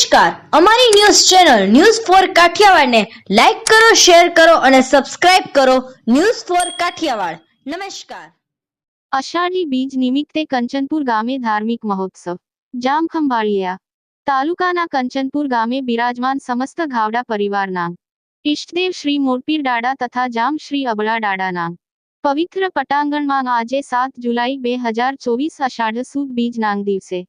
નમસ્કાર. અમારી news channel news four કાઠિયાવાડને લાઈક કરો, શેર કરો અને સબસ્ક્રાઇબ કરો ન્યૂઝ ફોર કાઠિયાવાડ. નમસ્કાર. અષાઢી બીજ નિમિત્તે કંચનપુર ગામે ધાર્મિક મહોત્સવ. જામખંભાળિયા તાલુકાના કંચનપુર ગામે બિરાજમાન સમસ્ત ઘાવડા પરિવારના ઈષ્ટદેવ શ્રી મોરપીર દાડા તથા જામ શ્રી અબળા ડાડાના પવિત્ર પટાંગણમાં આજે સાત જુલાઈ બે હજાર ચોવીસ અષાઢ સુદ બીજ નાંગ દિવસે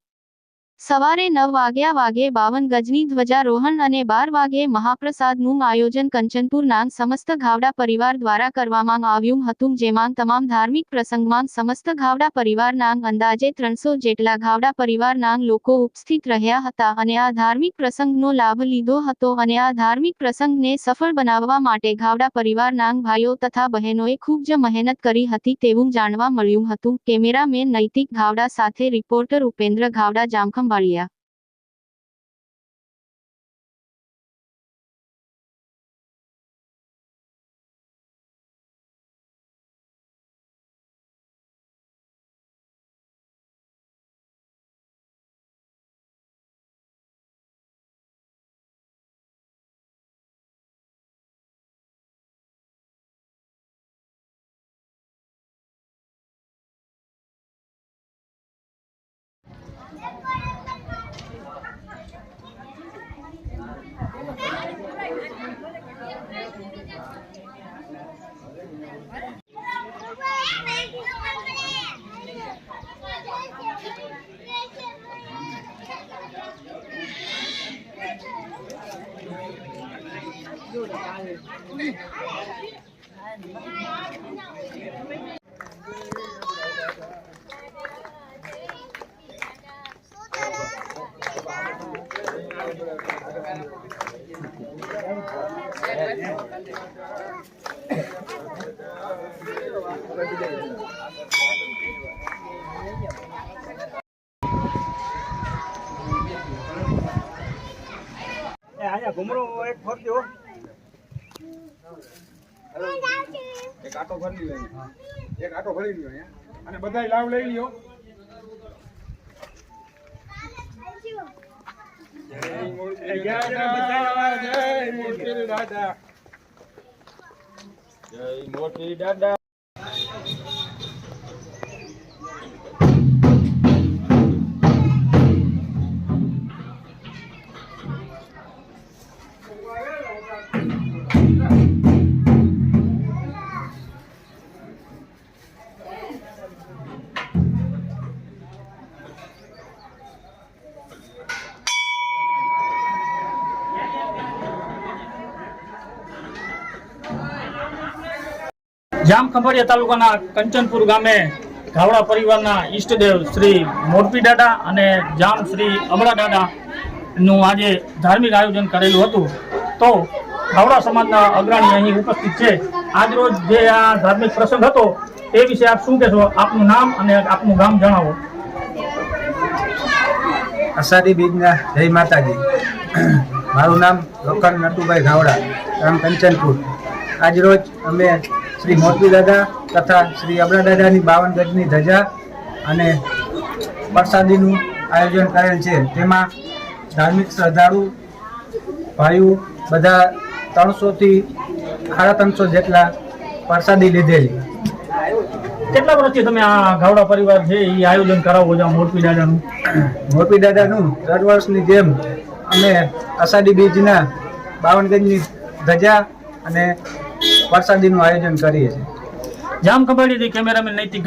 સવારે નવ વાગ્યા વાગે બાવન ગજની ધ્વજારોહણ અને બાર વાગે મહાપ્રસાદનું આયોજન કંચનપુર નાંગ સમસ્ત ઘાવડા પરિવાર દ્વારા કરવામાં આવ્યું હતું, જેમાં તમામ ધાર્મિક પ્રસંગમાં સમસ્ત ઘાવડા પરિવારનાં અંદાજે ત્રણસો જેટલા ઘાવડા પરિવારનાં લોકો ઉપસ્થિત રહ્યા હતા અને આ ધાર્મિક પ્રસંગનો લાભ લીધો હતો અને આ ધાર્મિક પ્રસંગને સફળ બનાવવા માટે ઘાવડા પરિવારનાંગ ભાઈઓ તથા બહેનોએ ખૂબ જ મહેનત કરી હતી તેવું જાણવા મળ્યું હતું. કેમેરામેન નૈતિક ઘાવડા સાથે રિપોર્ટર ઉપેન્દ્ર ઘાવડા જામખંભાળિયા એ અહીંયા ઘુમરો એક ફરજો એક આટો ભરી લ્યો એક આટો ભરી લ્યો અહીંયા. અને બધાય લાવ લઈ લ્યો. જય મોટી દાદા. જય મોટી દાદા. જામ ખંભાળિયા તાલુકાના કંચનપુર ગામે ગાવડા પરિવારના ઈષ્ટદેવ શ્રી મોરપી દાદા અને જામ શ્રી અમળા દાદા નું આજે ધાર્મિક આયોજન કરેલું હતું. તો ગાવડા સમાજના અગ્રણી અહીં ઉપસ્થિત છે. આજરોજ જે આ ધાર્મિક પ્રસંગ હતો એ વિશે આપ શું કહેશો? આપનું નામ અને આપનું ગામ જણાવો. અષાઢી બીજના જય માતાજી. મારું નામ લોખંડ નટુભાઈ ગાવડા, ગામ કંચનપુર. આજરોજ અમે શ્રી મોરબી દાદા તથા શ્રી અબડા દાદાની બાવન ગજની ધજા અને પ્રસાદીનું આયોજન કરેલ છે. તેમાં ધાર્મિક શ્રદ્ધાળુ ભાઈઓ બધા ત્રણસોથી સાડા ત્રણસો જેટલા પ્રસાદી લીધેલી. કેટલા વર્ષથી તમે આ ગાવડા પરિવાર છે એ આયોજન કરાવો છો મોરપી દાદાનું? મોરપી દાદાનું દર વર્ષની જેમ અમે અષાઢી બીજના બાવન ગજની ધજા અને પ્રસાદીનું આયોજન કરીએ છીએ. જામ કબડી કેમેરામેન નૈતિક